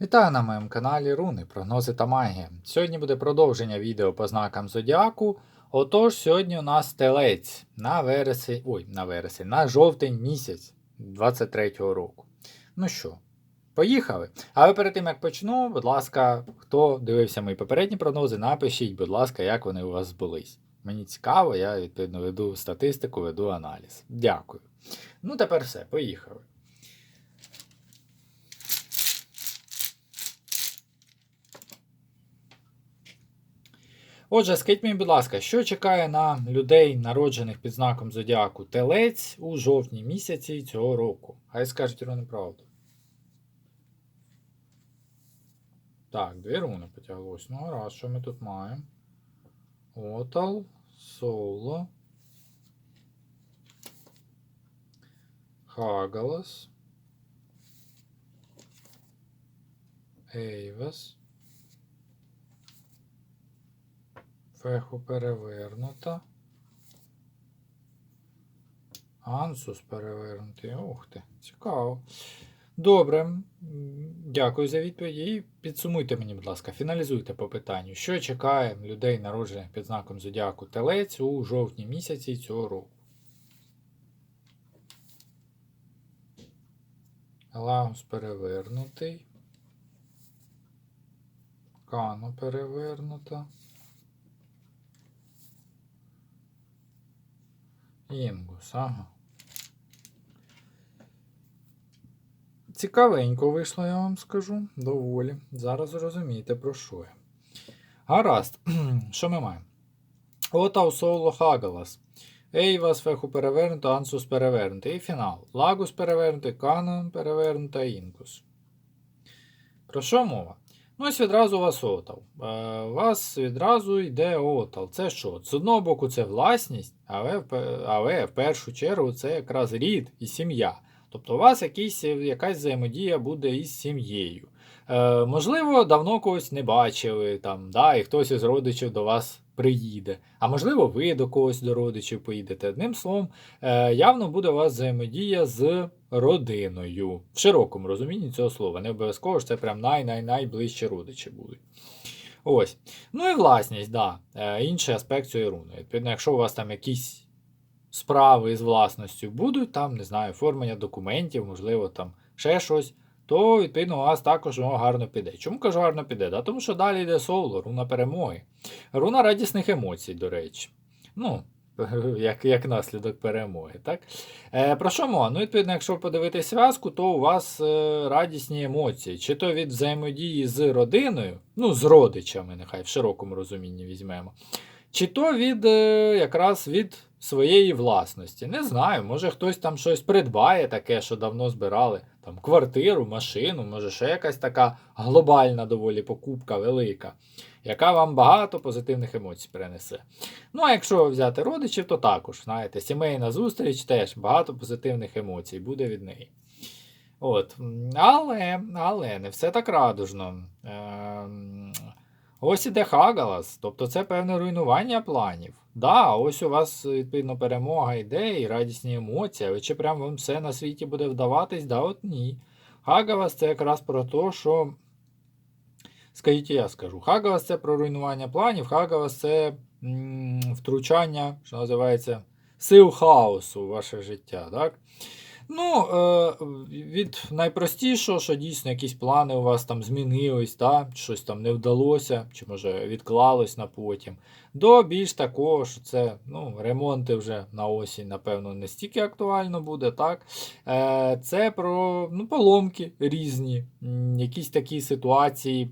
Вітаю на моєму каналі Руни, прогнози та магія. Сьогодні буде продовження відео по знакам Зодіаку. Отож, сьогодні у нас телець на вересень, ой, на вересень, на жовтень місяць 23-го року. Ну що, поїхали. Але перед тим як почну, будь ласка, хто дивився мої попередні прогнози, напишіть, будь ласка, як вони у вас збулись. Мені цікаво, я відповідно веду статистику, веду аналіз. Дякую. Ну, тепер все, поїхали. Отже, скажіть мені, будь ласка, що чекає на людей, народжених під знаком Зодіаку Телець у жовтні місяці цього року? Хай скажуть руни правду. Так, дві руни потяглось. Ну, раз, що ми тут маємо? Отал, Соло. Хагалас. Ейвас. Феху перевернута. Ансус перевернутий. Ух ти, цікаво. Добре. Дякую за відповідь. І підсумуйте мені, будь ласка, фіналізуйте по питанню. Що чекає людей, народжених під знаком Зодіаку Телець у жовтні місяці цього року? Лагус перевернутий. Кано перевернута. Інгус, ага. Цікавенько вийшло, я вам скажу. Доволі. Зараз зрозумієте, про що я. Гаразд. що ми маємо? Отау соло Хагалас. Ейвас, феху перевернуто, ансус перевернутий. І фінал. Лагус перевернутий, канон перевернута, інгус. Про що мова? Ну, ось відразу вас отал. Е, у вас відразу йде отал. Це що? З одного боку, це власність, але, але в першу чергу це якраз рід і сім'я. Тобто у вас якийсь, якась взаємодія буде із сім'єю. Е, можливо, давно когось не бачили, там, да, і хтось із родичів до вас приїде. А можливо, ви до когось до родичів поїдете. Одним словом, е, явно буде у вас взаємодія з родиною. В широкому розумінні цього слова. Не обов'язково ж це прям най-най-найближчі родичі будуть. Ось. Ну і власність, да. Е, інший аспект цієї руни. Відповідно, якщо у вас там якісь справи з власністю будуть, там, не знаю, оформлення документів, можливо, там ще щось, то відповідно у вас також воно гарно піде. Чому кажу гарно піде? Да? Тому що далі йде соло, руна перемоги. Руна радісних емоцій, до речі. Ну, як, як наслідок перемоги. Так? Е, про що мова? Ну, відповідно, якщо подивитись зв'язку, то у вас е, радісні емоції. Чи то від взаємодії з родиною, ну, з родичами, нехай в широкому розумінні візьмемо. Чи то від е, якраз від своєї власності. Не знаю, може хтось там щось придбає таке, що давно збирали. Там квартиру, машину, може ще якась така глобальна доволі покупка велика, яка вам багато позитивних емоцій принесе. Ну, а якщо взяти родичів, то також, знаєте, сімейна зустріч теж багато позитивних емоцій буде від неї. От. Але, але не все так радужно. Ем, Ось іде Хагалас, тобто це певне руйнування планів. Да, ось у вас, відповідно, перемога йде і радісні емоції, але чи прям вам все на світі буде вдаватись? Да, от ні. Хагалас це якраз про те, що. Скажіть, я скажу. Хагалас це про руйнування планів, Хагалас це м, втручання, що називається, сил хаосу в ваше життя. так? Ну, е, від найпростішого, що дійсно якісь плани у вас там змінились, та, щось там не вдалося, чи може відклалось на потім, до більш такого, що це ну, ремонти вже на осінь, напевно, не стільки актуально буде. так. Е, Це про ну, поломки різні, якісь такі ситуації,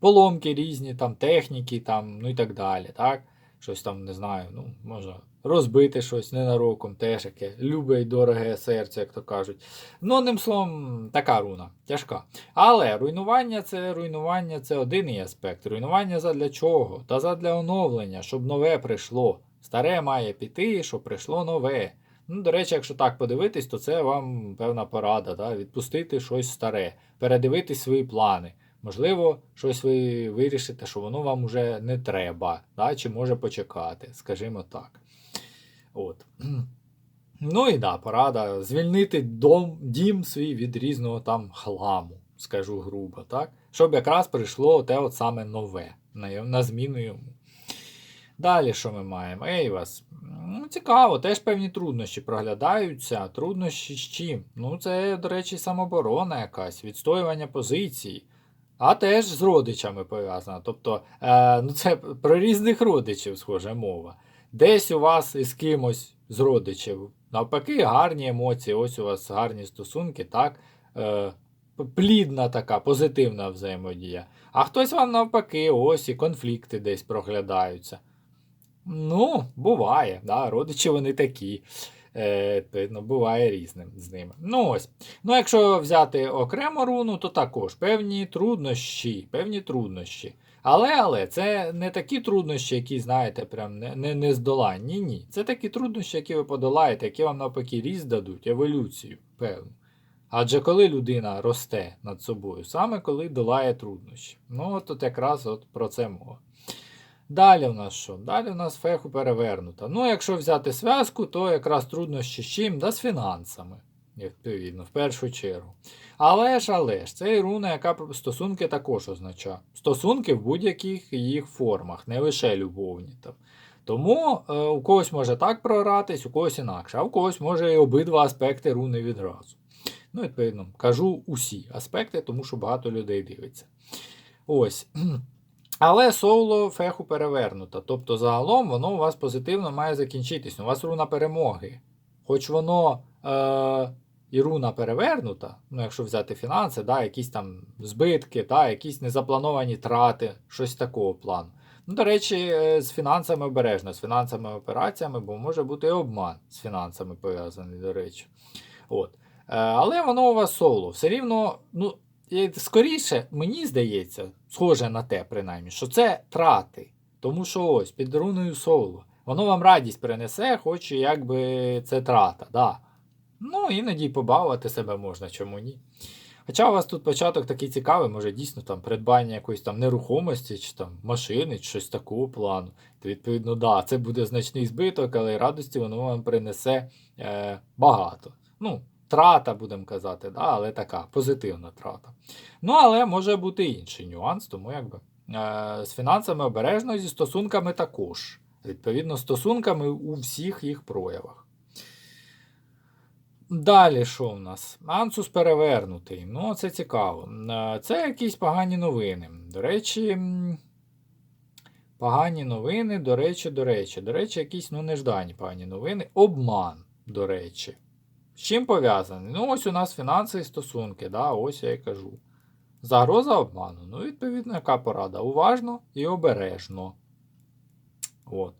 поломки різні, там, техніки, там, ну і так далі. так. Щось там, не знаю, ну, можна розбити щось ненароком, теж яке любе й дороге серце, як то кажуть. Ну, одним словом, така руна, тяжка. Але руйнування це руйнування це один і аспект. Руйнування задля чого? Та задля оновлення, щоб нове прийшло. Старе має піти, щоб прийшло нове. Ну, до речі, якщо так подивитись, то це вам певна порада, да? відпустити щось старе, передивитись свої плани. Можливо, щось ви вирішите, що воно вам уже не треба, да? чи може почекати, скажімо так. От. Ну і да, порада звільнити дом, дім свій від різного там хламу, скажу грубо, так? Щоб якраз прийшло те от саме нове на, на зміну йому. Далі що ми маємо? Ейвас. Ну, цікаво, теж певні труднощі проглядаються. Труднощі з чим? Ну, це, до речі, самоборона якась, відстоювання позицій. А теж з родичами пов'язано. Тобто, е, ну це про різних родичів, схоже, мова. Десь у вас із кимось з родичів. Навпаки, гарні емоції, ось у вас гарні стосунки, так? Е, плідна така, позитивна взаємодія. А хтось вам навпаки, ось і конфлікти десь проглядаються. Ну, буває, да, родичі вони такі. Е, відповідно, буває різним з ними. Ну ось. Ну, якщо взяти окремо руну, то також певні труднощі, певні труднощі. Але, але це не такі труднощі, які, знаєте, прям не, не, не здоланні. Ні. Це такі труднощі, які ви подолаєте, які вам навпаки ріст дадуть, еволюцію, певну. Адже коли людина росте над собою, саме коли долає труднощі. Ну, от тут якраз от про це мова. Далі в нас що? Далі в нас феху перевернута. Ну, якщо взяти зв'язку, то якраз труднощі з чим? Да з фінансами, відповідно, в першу чергу. Але ж, але ж, це і руна, яка стосунки також означає. Стосунки в будь-яких їх формах, не лише любовні. Там. Тому е, у когось може так програтись, у когось інакше, а у когось може і обидва аспекти руни відразу. Ну, відповідно, кажу усі аспекти, тому що багато людей дивиться. Ось. Але соло феху перевернута. Тобто, загалом воно у вас позитивно має закінчитись. У вас руна перемоги. Хоч воно е, і руна перевернута, ну, якщо взяти фінанси, да, якісь там збитки, да, якісь незаплановані трати, щось такого плану. Ну, До речі, е, з фінансами обережно, з фінансовими операціями, бо може бути і обман з фінансами пов'язаний, до речі. От. Е, але воно у вас соло. Все рівно, ну, скоріше, мені здається, схоже на те, принаймні, що це трати. Тому що ось під руною соло. Воно вам радість принесе, хоч якби це трата. да. Ну, іноді побавити себе можна, чому ні. Хоча у вас тут початок такий цікавий, може дійсно там придбання якоїсь там нерухомості, чи там машини, чи щось такого плану. То, відповідно, да, це буде значний збиток, але радості воно вам принесе е, багато. Ну, Трата, будемо казати, да, але така позитивна трата. Ну, але може бути інший нюанс, тому якби е, з фінансами обережно, зі стосунками також. Відповідно, стосунками у всіх їх проявах. Далі, що в нас? Ансус перевернутий. Ну, це цікаво. Е, це якісь погані новини. До речі, погані новини, до речі, до речі, до речі, якісь ну, неждані погані новини. Обман, до речі. З чим пов'язаний? Ну, ось у нас фінансові стосунки, да, ось я і кажу. Загроза обману. Ну, відповідно, яка порада? Уважно і обережно. От.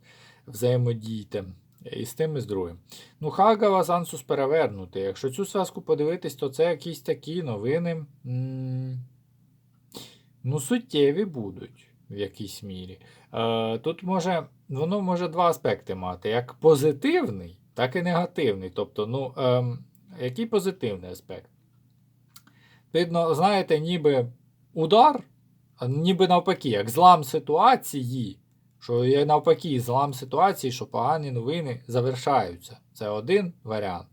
Взаємодійте і з тим, і з другим. Ну, Хагава Ансус перевернути. Якщо цю зв'язку подивитись, то це якісь такі новини. Ну, суттєві будуть в якійсь мірі. Е, Тут може, воно може два аспекти мати: як позитивний так і негативний. Тобто, ну, ем, який позитивний аспект? Видно, знаєте, ніби удар, ніби навпаки, як злам ситуації, що є навпаки, злам ситуації, що погані новини завершаються. Це один варіант.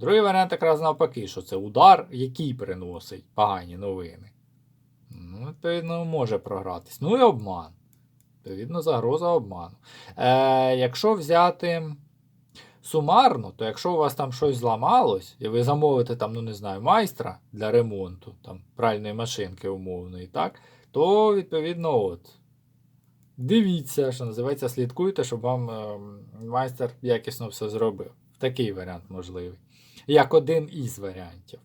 Другий варіант якраз навпаки, що це удар, який приносить погані новини. Ну, Відповідно, може програтись. Ну і обман. Відповідно, загроза обману. Е, Якщо взяти сумарно, то якщо у вас там щось зламалось, і ви замовите там, ну не знаю, майстра для ремонту, там, пральної машинки умовної, так, то відповідно от. Дивіться, що називається, слідкуйте, щоб вам е, майстер якісно все зробив. Такий варіант можливий. Як один із варіантів.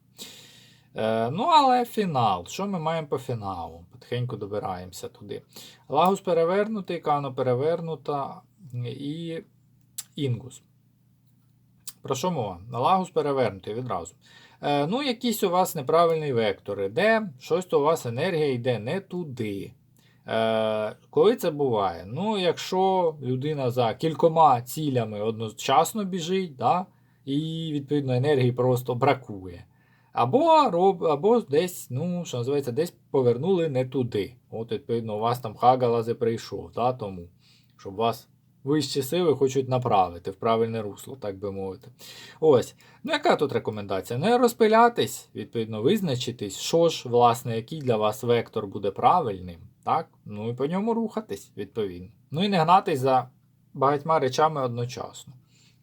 Е, Ну, але фінал. Що ми маємо по фіналу? Потихеньку добираємося туди. Лагус перевернутий, кано перевернута і інгус. Про що мова? Лагус перевернутий відразу. Е, Ну, якісь у вас неправильні вектори, де щось у вас енергія йде не туди. Е, Коли це буває? Ну, якщо людина за кількома цілями одночасно біжить, да, і, відповідно, енергії просто бракує. Або або десь, ну, що називається, десь повернули не туди. От, відповідно, у вас там хагалази прийшов, да, тому, щоб вас вищі сили хочуть направити в правильне русло, так би мовити. Ось. Ну, яка тут рекомендація? Не розпилятись, відповідно, визначитись, що ж, власне, який для вас вектор буде правильним, так? Ну і по ньому рухатись, відповідно. Ну і не гнатись за багатьма речами одночасно.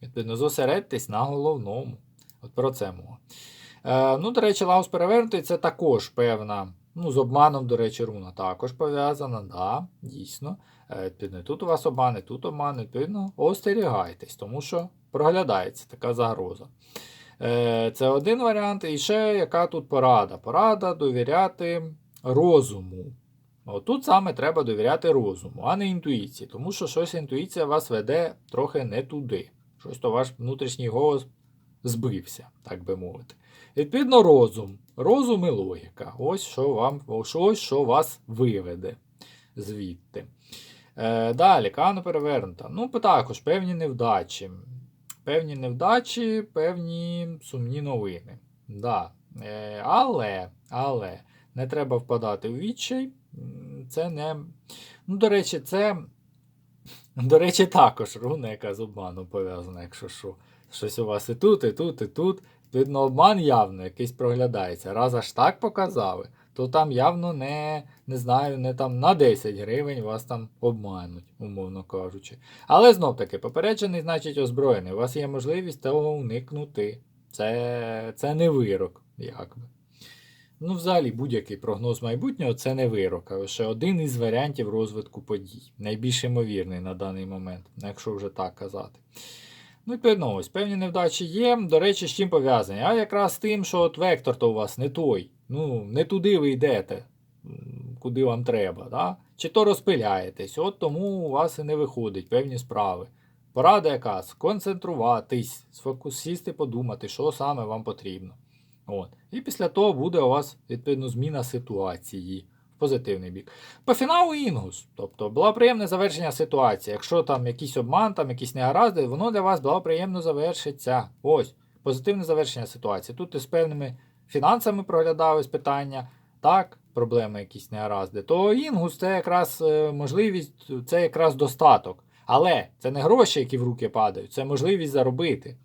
Відповідно, зосередьтесь на головному. От про це мова. Е, ну, до речі, Лаус перевернутий це також певна. Ну, з обманом, до речі, руна також пов'язана, да, дійсно. Е, Відповідно, тут у вас обмани, тут обмани, відповідно, остерігайтесь, тому що проглядається така загроза. Е, Це один варіант. І ще яка тут порада? Порада довіряти розуму. От тут саме треба довіряти розуму, а не інтуїції, тому що щось інтуїція вас веде трохи не туди. Щось то ваш внутрішній голос збився, так би мовити. Відповідно, розум. Розум і логіка. Ось що вам, ось що вас виведе звідти. Е, далі, кано перевернута. Ну, також певні невдачі. Певні невдачі, певні сумні новини. Да. Е, але, але не треба впадати в відчай. Це не. Ну, до речі, це. До речі, також руна, яка з обманом пов'язана, якщо що. Щось у вас і тут, і тут, і тут. Видно, обман явно якийсь проглядається. Раз аж так показали, то там явно не, не знаю, не там на 10 гривень вас там обмануть, умовно кажучи. Але знов таки, попереджений, значить озброєний. У вас є можливість того уникнути. Це, це не вирок, якби. Ну, взагалі, будь-який прогноз майбутнього це не вирок, а лише один із варіантів розвитку подій. Найбільш ймовірний на даний момент, якщо вже так казати. Ну, відповідно, ось певні невдачі є. До речі, з чим пов'язані? А якраз з тим, що от вектор то у вас не той. Ну, не туди ви йдете, куди вам треба. Да? Чи то розпиляєтесь, от тому у вас і не виходить певні справи. Порада яка? Сконцентруватись, сфокусісти, подумати, що саме вам потрібно. От. І після того буде у вас відповідно зміна ситуації в позитивний бік. По фіналу інгус. Тобто благоприємне завершення ситуації. Якщо там якийсь обман, там якісь негаразди, воно для вас благоприємно завершиться. Ось, позитивне завершення ситуації. Тут і з певними фінансами проглядались питання, так, проблеми якісь негаразди. То інгус це якраз е, можливість, це якраз достаток. Але це не гроші, які в руки падають, це можливість заробити.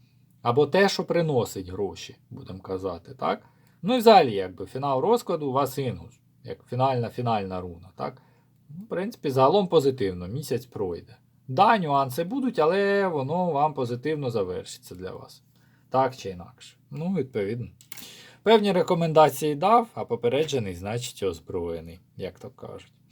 Або те, що приносить гроші, будемо казати, так? Ну і взагалі, якби фінал розкладу у вас інгус, як фінальна фінальна руна, так? Ну, В принципі, загалом позитивно, місяць пройде. Да, нюанси будуть, але воно вам позитивно завершиться для вас. Так чи інакше. Ну, відповідно. Певні рекомендації дав, а попереджений, значить, озброєний, як то кажуть.